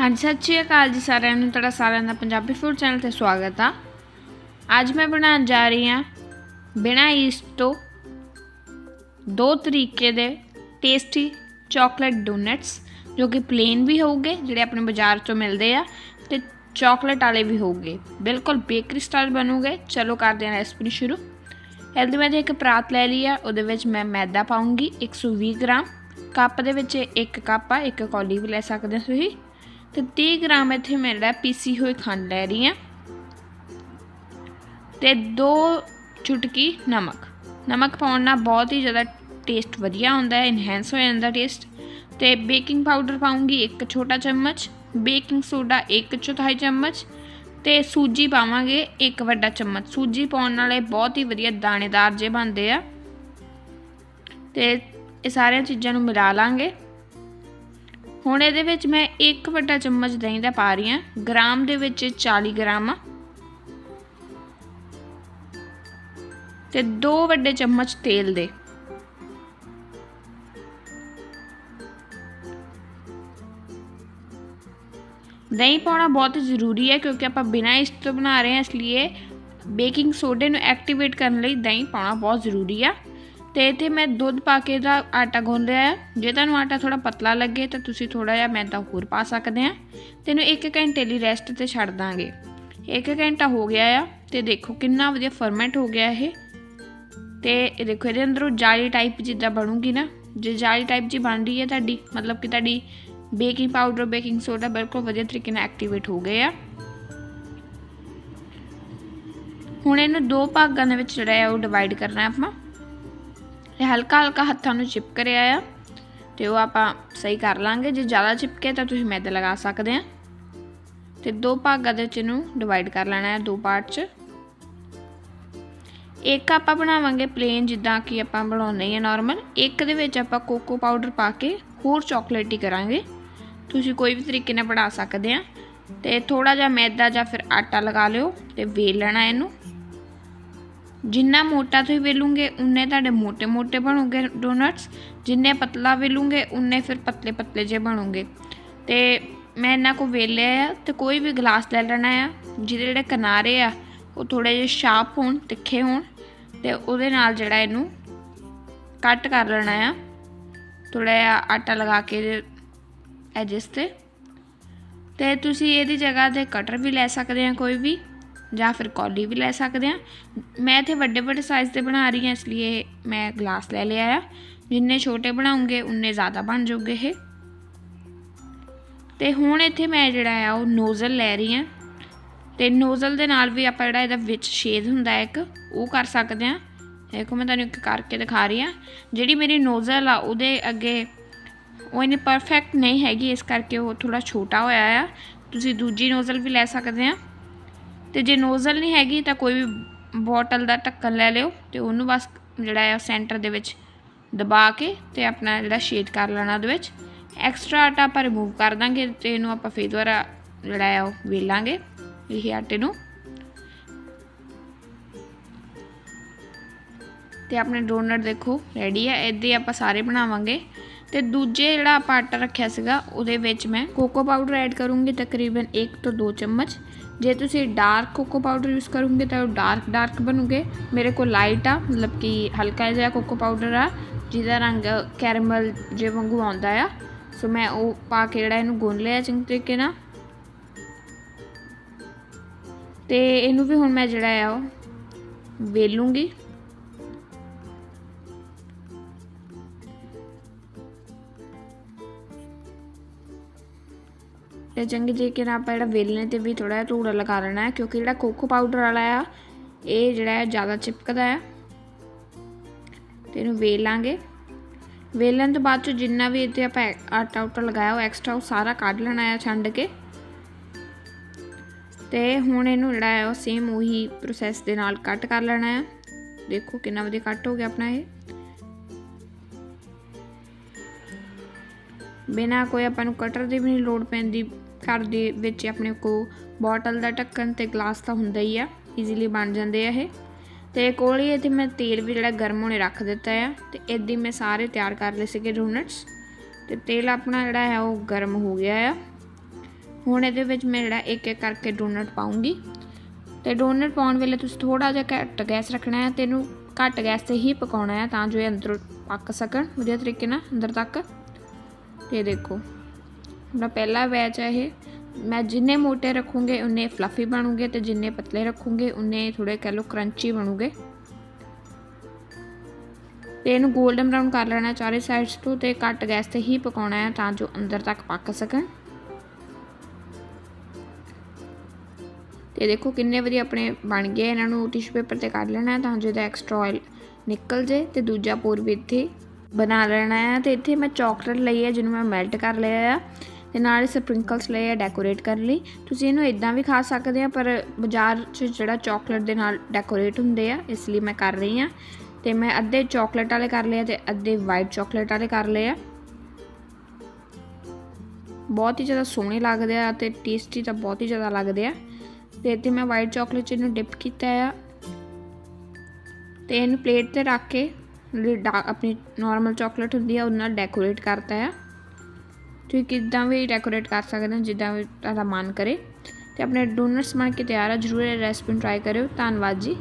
ਹਾਂਜੀ, ਸਤਿ ਸ਼੍ਰੀ ਅਕਾਲ ਜੀ ਸਾਰਿਆਂ ਨੂੰ, ਤੁਹਾਡਾ ਸਾਰਿਆਂ ਦਾ ਪੰਜਾਬੀ ਫੂਡ ਚੈਨਲ ਤੇ ਸਵਾਗਤ ਆ। ਅੱਜ ਮੈਂ ਬਣਾਉਣ ਜਾ ਰਹੀ ਹਾਂ ਬਿਨਾਂ ਈਸਟ ਤੋਂ ਦੋ ਤਰੀਕੇ ਦੇ ਟੇਸਟੀ ਚਾਕਲੇਟ ਡੋਨਟਸ ਜੋ ਕਿ ਪਲੇਨ ਵੀ ਹੋਊਗੇ, ਜਿਹੜੇ ਆਪਣੇ ਬਾਜ਼ਾਰ ਤੋਂ ਮਿਲਦੇ ਆ, ਤੇ ਚਾਕਲੇਟ ਵਾਲੇ ਵੀ ਹੋਊਗੇ। ਬਿਲਕੁਲ ਬੇਕਰੀ ਸਟਾਈਲ ਬਣੂਗੇ। ਚਲੋ ਕਰਦੇ ਹਾਂ ਰੈਸਪੀ ਸ਼ੁਰੂ। ਇਹਦੇ ਮੈਂ ਇੱਕ ਪਰਾਤ ਲੈ ਲਈ ਆ, ਉਹਦੇ ਵਿੱਚ ਮੈਂ ਮੈਦਾ ਪਾਉਂਗੀ 120 ਗ੍ਰਾਮ। ਕੱਪ ਦੇ ਵਿੱਚ ਇੱਕ ਕੱਪ ਆ, ਇੱਕ ਕੌਲੀ ਵੀ ਲੈ ਸਕਦੇ ਹੋ ਤੁਸੀਂ। ਤੇ 30 ਗ੍ਰਾਮ ਇੱਥੇ ਮੈਂ ਜਿਹੜਾ ਪੀਸੀ ਹੋਈ ਖੰਡ ਲੈ ਰਹੀ ਹਾਂ। ਤੇ ਦੋ ਚੁਟਕੀ ਨਮਕ। ਨਮਕ ਪਾਉਣ ਨਾਲ ਬਹੁਤ ਹੀ ਜ਼ਿਆਦਾ ਟੇਸਟ ਵਧੀਆ ਹੁੰਦਾ ਹੈ ਇਨਹੈਂਸ ਹੋ ਜਾਂਦਾ ਟੇਸਟ ਤੇ ਬੇਕਿੰਗ ਪਾਊਡਰ ਪਾਉਂਗੀ ਇੱਕ ਛੋਟਾ ਚਮਚ ਬੇਕਿੰਗ ਸੋਡਾ ਇੱਕ ਚੌਥਾਈ ਚਮਚ ਤੇ ਸੂਜੀ ਪਾਵਾਂਗੇ ਇੱਕ ਵੱਡਾ ਚਮਚ। ਸੂਜੀ ਪਾਉਣ ਨਾਲ ਇਹ ਬਹੁਤ ਹੀ ਵਧੀਆ ਦਾਣੇਦਾਰ ਜੇ ਬਣਦੇ ਆ। ਤੇ ਇਹ ਸਾਰੀਆਂ ਚੀਜ਼ਾਂ ਨੂੰ ਮਿਲਾ ਲਾਂਗੇ। ਹੁਣ ਇਹਦੇ ਵਿੱਚ ਮੈਂ ਇੱਕ ਵੱਡਾ ਚਮਚ ਦਹੀਂ ਦਾ ਪਾ ਰਹੀ ਹਾਂ। ਗ੍ਰਾਮ ਦੇ ਵਿੱਚ 40 ਗ੍ਰਾਮ ਆ। ਤੇ ਦੋ ਵੱਡੇ ਚਮਚ ਤੇਲ ਦੇ। ਦਹੀਂ ਪਾਉਣਾ ਬਹੁਤ ਜ਼ਰੂਰੀ ਹੈ ਕਿਉਂਕਿ ਆਪਾਂ ਬਿਨਾਂ ਇਸ ਤੋਂ ਬਣਾ ਰਹੇ ਹਾਂ, ਇਸ ਲਈ ਬੇਕਿੰਗ ਸੋਡੇ ਨੂੰ ਐਕਟੀਵੇਟ ਕਰਨ ਲਈ ਦਹੀਂ ਪਾਉਣਾ ਬਹੁਤ ਜ਼ਰੂਰੀ ਆ। ਤੇ ਇੱਥੇ ਮੈਂ ਦੁੱਧ ਪਾ ਕੇ ਦਾ ਆਟਾ ਗੁੰਨ ਲਿਆ ਹੈ। ਜੇ ਤੁਹਾਨੂੰ ਆਟਾ ਥੋੜਾ ਪਤਲਾ ਲੱਗੇ ਤਾਂ ਤੁਸੀਂ ਥੋੜਾ ਜਿਹਾ ਮੈਦਾ ਹੋਰ ਪਾ ਸਕਦੇ ਆ ਇਹਨੂੰ 1 ਘੰਟੇ ਲਈ ਰੈਸਟ ਤੇ ਛੱਡ ਦਾਂਗੇ। 1 ਘੰਟਾ ਹੋ ਗਿਆ ਆ ਤੇ ਦੇਖੋ ਕਿੰਨਾ ਵਧੀਆ ਫਰਮੈਂਟ ਹੋ ਗਿਆ ਇਹ। ਤੇ ਦੇਖੋ ਇਹਦੇ ਅੰਦਰੋਂ ਜਾਲੀ ਟਾਈਪ ਜਿੱਦਾਂ ਬਣੂਗੀ ਨਾ, ਜੇ ਜਾਲੀ ਟਾਈਪ ਜੀ ਬਣ ਰਹੀ ਹੈ ਤੁਹਾਡੀ, ਮਤਲਬ ਕਿ ਤੁਹਾਡੀ ਬੇਕਿੰਗ ਪਾਊਡਰ ਬੇਕਿੰਗ ਸੋਡਾ ਬਿਲਕੁਲ ਵਧੀਆ ਤਰੀਕੇ ਨਾਲ ਐਕਟੀਵੇਟ ਹੋ ਗਏ ਆ। ਹੁਣ ਇਹਨੂੰ ਦੋ ਭਾਗਾਂ ਦੇ ਵਿੱਚ ਜਿਹੜਾ ਹੈ ਉਹ ਡਿਵਾਈਡ ਕਰਨਾ ਆਪਾਂ। ਇਹ ਹਲਕਾ ਹਲਕਾ ਹੱਥਾਂ ਨੂੰ ਚਿਪਕ ਰਿਹਾ ਆ ਤੇ ਉਹ ਆਪਾਂ ਸਹੀ ਕਰ ਲਾਂਗੇ। ਜੇ ਜ਼ਿਆਦਾ ਚਿਪਕੇ ਤਾਂ ਤੁਸੀਂ ਮੈਦਾ ਲਗਾ ਸਕਦੇ ਆ। ਤੇ ਦੋ ਭਾਗਾਂ ਦੇ ਵਿੱਚ ਇਹਨੂੰ ਡਿਵਾਈਡ ਕਰ ਲੈਣਾ ਹੈ ਦੋ ਪਾਰਟ 'ਚ। ਇੱਕ ਆਪਾਂ ਬਣਾਵਾਂਗੇ ਪਲੇਨ ਜਿੱਦਾਂ ਕਿ ਆਪਾਂ ਬਣਾਉਂਦੇ ਹਾਂ ਨਾਰਮਲ ਇੱਕ ਦੇ ਵਿੱਚ ਆਪਾਂ ਕੋਕੋ ਪਾਊਡਰ ਪਾ ਕੇ ਹੋਰ ਚਾਕਲੇਟੀ ਕਰਾਂਗੇ। ਤੁਸੀਂ ਕੋਈ ਵੀ ਤਰੀਕੇ ਨਾਲ ਬਣਾ ਸਕਦੇ ਆ। ਤੇ ਥੋੜਾ ਜਿਹਾ ਮੈਦਾ ਜਾਂ ਫਿਰ ਆਟਾ ਲਗਾ ਲਿਓ ਤੇ ਵੇਲ ਲੈਣਾ ਇਹਨੂੰ। ਜਿੰਨਾ ਮੋਟਾ ਤੁਸੀਂ ਵੇਲੂਗੇ, ਉਨੇ ਤੁਹਾਡੇ ਮੋਟੇ ਮੋਟੇ ਬਣੂਗੇ ਡੋਨਟਸ ਜਿੰਨੇ ਪਤਲਾ ਵੇਲੂਗੇ, ਉਨੇ ਫਿਰ ਪਤਲੇ-ਪਤਲੇ ਜੇ ਬਣੂਗੇ। ਤੇ ਮੈਂ ਇਹਨਾਂ ਕੋ ਵੇਲੇ ਆ ਤੇ ਕੋਈ ਵੀ ਗਲਾਸ ਲੈ ਲੈਣਾ ਆ, ਜਿਹਦੇ ਜਿਹੜੇ ਕਿਨਾਰੇ ਆ, ਉਹ ਥੋੜੇ ਜਿਹਾ ਸ਼ਾਰਪ ਹੋਣ, ਤਿੱਖੇ ਹੋਣ, ਤੇ ਉਹਦੇ ਨਾਲ ਜਿਹੜਾ ਇਹਨੂੰ ਕੱਟ ਕਰ ਲੈਣਾ ਆ। ਥੋੜਾ ਜਿਹਾ ਆਟਾ ਲਗਾ ਕੇ ਐਜਸ ਤੇ। ਤੇ ਤੁਸੀਂ ਇਹਦੀ ਜਗ੍ਹਾ ਤੇ ਕਟਰ ਵੀ ਲੈ ਸਕਦੇ ਆ ਕੋਈ ਵੀ। ਜਾਂ ਫਿਰ ਕੌਲੀ ਵੀ ਲੈ ਸਕਦੇ ਆ ਮੈਂ ਇੱਥੇ ਵੱਡੇ ਵੱਡੇ ਸਾਈਜ਼ ਦੇ ਬਣਾ ਰਹੀ ਹਾਂ, ਇਸ ਲਈ ਮੈਂ ਗਲਾਸ ਲੈ ਲਿਆ ਆ। ਜਿੰਨੇ ਛੋਟੇ ਬਣਾਉਂਗੇ, ਉਨੇ ਜ਼ਿਆਦਾ ਬਣ ਜਾਊਗੇ ਇਹ। ਤੇ ਹੁਣ ਇੱਥੇ ਮੈਂ ਜਿਹੜਾ ਆ, ਉਹ ਨੋਜ਼ਲ ਲੈ ਰਹੀ ਹਾਂ। ਤੇ ਨੋਜ਼ਲ ਦੇ ਨਾਲ ਵੀ ਆਪਾਂ ਜਿਹੜਾ ਇਹਦਾ ਵਿੱਚ ਛੇਦ ਹੁੰਦਾ ਇੱਕ, ਉਹ ਕਰ ਸਕਦੇ ਆ ਦੇਖੋ, ਮੈਂ ਤੁਹਾਨੂੰ ਇੱਕ ਕਰਕੇ ਦਿਖਾ ਰਹੀ ਹਾਂ। ਜਿਹੜੀ ਮੇਰੀ ਨੋਜ਼ਲ ਆ, ਉਹਦੇ ਅੱਗੇ ਉਹ ਇਹਨੇ ਪਰਫੈਕਟ ਨਹੀਂ ਹੈਗੀ, ਇਸ ਕਰਕੇ ਉਹ ਥੋੜਾ ਛੋਟਾ ਹੋਇਆ ਆ। ਤੁਸੀਂ ਦੂਜੀ ਨੋਜ਼ਲ ਵੀ ਲੈ ਸਕਦੇ ਆ ਤੇ ਜੇ ਨੋਜ਼ਲ ਨਹੀਂ ਹੈਗੀ ਤਾਂ ਕੋਈ ਵੀ ਬੋਟਲ ਦਾ ਢੱਕਣ ਲੈ ਲਿਓ ਤੇ ਉਹਨੂੰ ਬਸ ਜਿਹੜਾ ਆ ਸੈਂਟਰ ਦੇ ਵਿੱਚ ਦਬਾ ਕੇ ਤੇ ਆਪਣਾ ਜਿਹੜਾ ਸ਼ੇਡ ਕਰ ਲੈਣਾ ਉਹਦੇ ਵਿੱਚ। ਐਕਸਟਰਾ ਆਟਾ ਆਪਾਂ ਰਿਮੂਵ ਕਰ ਦਾਂਗੇ ਤੇ ਇਹਨੂੰ ਆਪਾਂ ਫੇਰ ਦੁਬਾਰਾ ਜਿਹੜਾ ਆ ਉਹ ਵੇਲਾਂਗੇ ਇਹ ਆਟੇ ਨੂੰ। ਤੇ ਆਪਣੇ ਡੋਨਟ ਦੇਖੋ ਰੈਡੀ ਹੈ। ਇਦਾਂ ਆਪਾਂ ਸਾਰੇ ਬਣਾਵਾਂਗੇ। ਤੇ ਦੂਜੇ ਜਿਹੜਾ ਆਪਾਂ ਆਟਾ ਰੱਖਿਆ ਸੀਗਾ, ਉਹਦੇ ਵਿੱਚ ਮੈਂ ਕੋਕੋ ਪਾਊਡਰ ਐਡ ਕਰੂੰਗੀ ਤਕਰੀਬਨ 1 ਤੋਂ 2 ਚਮਚ। ਜੇ ਤੁਸੀਂ ਡਾਰਕ ਕੋਕੋ ਪਾਊਡਰ ਯੂਜ਼ ਕਰੋਗੇ ਤਾਂ ਉਹ ਡਾਰਕ ਡਾਰਕ ਬਣੂਗੇ। ਮੇਰੇ ਕੋਲ ਲਾਈਟ ਆ, ਮਤਲਬ ਕਿ ਹਲਕਾ ਜਿਹਾ ਕੋਕੋ ਪਾਊਡਰ ਆ, ਜਿਹਦਾ ਰੰਗ ਕੈਰਮਲ ਜੇ ਵਾਂਗੂ ਆਉਂਦਾ ਆ। ਸੋ ਮੈਂ ਉਹ ਪਾ ਕੇ ਜਿਹੜਾ ਇਹਨੂੰ ਗੁੰਨ ਲਿਆ ਚੰਗੇ ਤਰੀਕੇ ਨਾਲ। ਤੇ ਇਹਨੂੰ ਵੀ ਹੁਣ ਮੈਂ ਜਿਹੜਾ ਆ, ਉਹ ਵੇਲੂੰਗੀ। ਤੇ ਚੰਗੀ ਤਰੀਕੇ ਨਾਲ ਆਪਾਂ ਜਿਹੜਾ ਵੇਲਣੇ ਤੇ ਵੀ ਥੋੜਾ ਜਿਹਾ ਧੂੜਾ ਲਗਾ ਲੈਣਾ ਹੈ, ਕਿਉਂਕਿ ਜਿਹੜਾ ਕੋਕੋ ਪਾਊਡਰ ਵਾਲਾ ਆ, ਇਹ ਜਿਹੜਾ ਹੈ ਜ਼ਿਆਦਾ ਚਿਪਕਦਾ ਹੈ। ਤੇ ਇਹਨੂੰ ਵੇਲ ਲਾਂਗੇ। ਵੇਲਣ ਤੋਂ ਬਾਅਦ ਚ ਜਿੰਨਾ ਵੀ ਇੱਥੇ ਆਪਾਂ ਆਟਾ ਉਟਾ ਲਗਾਇਆ, ਉਹ ਐਕਸਟਰਾ ਉਹ ਸਾਰਾ ਕੱਢ ਲੈਣਾ ਹੈ ਛੰਡ ਕੇ। ਤੇ ਹੁਣ ਇਹਨੂੰ ਜਿਹੜਾ ਹੈ ਉਹ ਸੇਮ ਉਹੀ ਪ੍ਰੋਸੈਸ ਦੇ ਨਾਲ ਕੱਟ ਕਰ ਲੈਣਾ ਹੈ ਦੇਖੋ ਕਿੰਨਾ ਵਧੀਆ ਕੱਟ ਹੋ ਗਿਆ ਆਪਣਾ ਇਹ। ਬਿਨਾਂ ਕੋਈ ਆਪਾਂ ਨੂੰ ਕਟਰ ਦੀ ਵੀ ਨਹੀਂ ਲੋੜ ਪੈਂਦੀ, ਘਰ ਦੇ ਵਿੱਚ ਆਪਣੇ ਕੋ ਬੋਟਲ ਦਾ ਢੱਕਣ ਤੇ ਗਲਾਸ ਤਾਂ ਹੁੰਦਾ ਹੀ ਆ ਈਜ਼ੀਲੀ ਬਣ ਜਾਂਦੇ ਆ ਇਹ। ਤੇ ਕੋਲ ਹੀ ਇੱਥੇ ਮੈਂ ਤੇਲ ਵੀ ਜਿਹੜਾ ਗਰਮ ਹੋਣੇ ਰੱਖ ਦਿੱਤਾ ਆ, ਤੇ ਇਦਾਂ ਮੈਂ ਸਾਰੇ ਤਿਆਰ ਕਰ ਲਏ ਸੀਗੇ ਡੋਨਟਸ ਤੇ ਤੇਲ ਆਪਣਾ ਜਿਹੜਾ ਹੈ ਉਹ ਗਰਮ ਹੋ ਗਿਆ ਆ। ਹੁਣ ਇਹਦੇ ਵਿੱਚ ਮੈਂ ਜਿਹੜਾ ਇੱਕ ਇੱਕ ਕਰਕੇ ਡੋਨਟ ਪਾਉਂਗੀ। ਤੇ ਡੋਨਟ ਪਾਉਣ ਵੇਲੇ ਤੁਸੀਂ ਥੋੜਾ ਜਿਹਾ ਘੱਟ ਗੈਸ ਰੱਖਣਾ ਹੈ ਤੇ ਇਹਨੂੰ ਘੱਟ ਗੈਸ ਤੇ ਹੀ ਪਕਾਉਣਾ ਹੈ ਤਾਂ ਜੋ ਇਹ ਅੰਦਰੋਂ ਪੱਕ ਸਕਣ, ਵਧੀਆ ਤਰੀਕੇ ਨਾਲ ਅੰਦਰ ਤੱਕ। ਤੇ ਦੇਖੋ ਮੇਰਾ ਪਹਿਲਾ ਬੈਚ ਹੈ ਇਹ ਮੈਂ ਜਿੰਨੇ ਮੋਟੇ ਰੱਖੂੰਗੇ ਉਨੇ ਫਲਫੀ ਬਣੂਗੇ ਤੇ ਜਿੰਨੇ ਪਤਲੇ ਰੱਖੂੰਗੇ ਉਨੇ ਥੋੜੇ ਕਹਿ ਲਓ ਕਰੰਚੀ ਬਣੂਗੇ ਤੇ ਇਹਨੂੰ 골ਡਨ ਬਰਾਊਨ ਕਰ ਲੈਣਾ ਚਾਰੇ ਸਾਈਡਸ ਤੋਂ ਤੇ ਘੱਟ ਗੈਸ ਤੇ ਹੀ ਪਕਾਉਣਾ ਹੈ ਤਾਂ ਜੋ ਅੰਦਰ ਤੱਕ ਪੱਕ ਸਕਣ ਤੇ ਦੇਖੋ ਕਿੰਨੇ ਵਧੀਆ ਆਪਣੇ ਬਣ ਗਏ ਇਹਨਾਂ ਨੂੰ ਟਿਸ਼ੂ ਪੇਪਰ ਤੇ ਕਰ ਲੈਣਾ ਤਾਂ ਜੋ ਇਹਦਾ ਐਕਸਟਰਾ ਆਇਲ ਨਿਕਲ ਜੇ ਤੇ ਦੂਜਾ ਪੋਰ ਵੀ ਇੱਥੇ ਬਣਾ ਲੈਣਾ ਹੈ ਤੇ ਇੱਥੇ ਮੈਂ ਚਾਕਲੇਟ ਲਈ ਹੈ, ਜਿਹਨੂੰ ਮੈਂ ਮੈਲਟ ਕਰ ਲਿਆ ਆ ਤੇ ਨਾਲ ਸਪ੍ਰਿੰਕਲਸ ਲਏ ਆ ਡੈਕੋਰੇਟ ਕਰ ਲਈ। ਤੁਸੀਂ ਇਹਨੂੰ ਇਦਾਂ ਵੀ ਖਾ ਸਕਦੇ ਆ, ਪਰ ਬਾਜ਼ਾਰ 'ਚ ਜਿਹੜਾ ਚਾਕਲੇਟ ਦੇ ਨਾਲ ਡੈਕੋਰੇਟ ਹੁੰਦੇ ਆ, ਇਸ ਲਈ ਮੈਂ ਕਰ ਰਹੀ ਆ। ਤੇ ਮੈਂ ਅੱਧੇ ਚਾਕਲੇਟ ਵਾਲੇ ਕਰ ਲਏ ਆ ਤੇ ਅੱਧੇ ਵਾਈਟ ਚਾਕਲੇਟ ਵਾਲੇ ਕਰ ਲਏ ਆ। ਬਹੁਤ ਹੀ ਜ਼ਿਆਦਾ ਸੋਹਣੇ ਲੱਗਦੇ ਆ ਤੇ ਟੇਸਟੀ ਤਾਂ ਬਹੁਤ ਹੀ ਜ਼ਿਆਦਾ ਲੱਗਦੇ ਆ। ਤੇ ਇੱਥੇ ਮੈਂ ਵਾਈਟ ਚਾਕਲੇਟ ਚ ਇਹਨੂੰ ਡਿਪ ਕੀਤਾ ਆ। ਤੇ ਇਹਨੂੰ ਪਲੇਟ ਤੇ ਰੱਖ ਕੇ ਜਿਹੜੀ ਡਾ- ਆਪਣੀ ਨਾਰਮਲ ਚਾਕਲੇਟ ਹੁੰਦੀ ਆ, ਉਹਦੇ ਨਾਲ ਡੈਕੋਰੇਟ ਕਰਤਾ ਆ। ਤੁਸੀਂ ਕਿੱਦਾਂ ਵੀ ਡੈਕੋਰੇਟ ਕਰ ਸਕਦੇ ਹੋ, ਜਿੱਦਾਂ ਵੀ ਤੁਹਾਡਾ ਮਨ ਕਰੇ। ਤੇ ਆਪਣੇ ਡੋਨਟਸ ਬਣ ਕੇ ਤਿਆਰ ਆ, ਜਰੂਰ ਇਹ ਰੈਸਪੀ ਟਰਾਈ ਕਰਿਓ। ਧੰਨਵਾਦ ਜੀ।